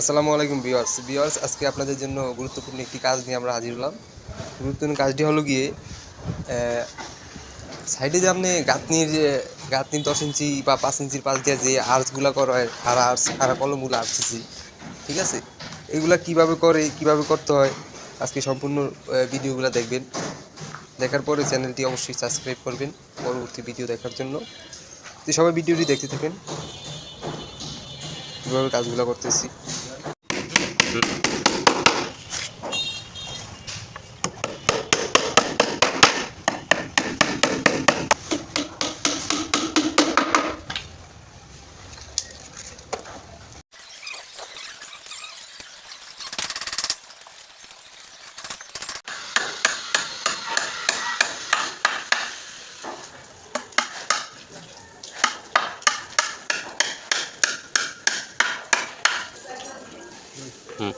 আসসালামু আলাইকুম বিয়ার্স বিয়ার্স আজকে আপনাদের জন্য গুরুত্বপূর্ণ একটি কাজ নিয়ে আমরা হাজির হলাম। গুরুত্বপূর্ণ কাজটি হলো গিয়ে সাইডে যে আপনি গাঁথনির যে, গাঁথনির দশ ইঞ্চি বা পাঁচ ইঞ্চির পাশ দিয়ে যে আর্টসগুলো করা হয় খাড়া আর্টস কলমগুলো আর্টসিছি ঠিক আছে? এগুলা কীভাবে করে, কীভাবে করতে হয়, আজকে সম্পূর্ণ ভিডিওগুলো দেখবেন। দেখার পরে চ্যানেলটি অবশ্যই সাবস্ক্রাইব করবেন পরবর্তী ভিডিও দেখার জন্য। সবাই ভিডিওটি দেখতে থাকেন। কীভাবে কাজগুলো করতেছি। Good. Hmm.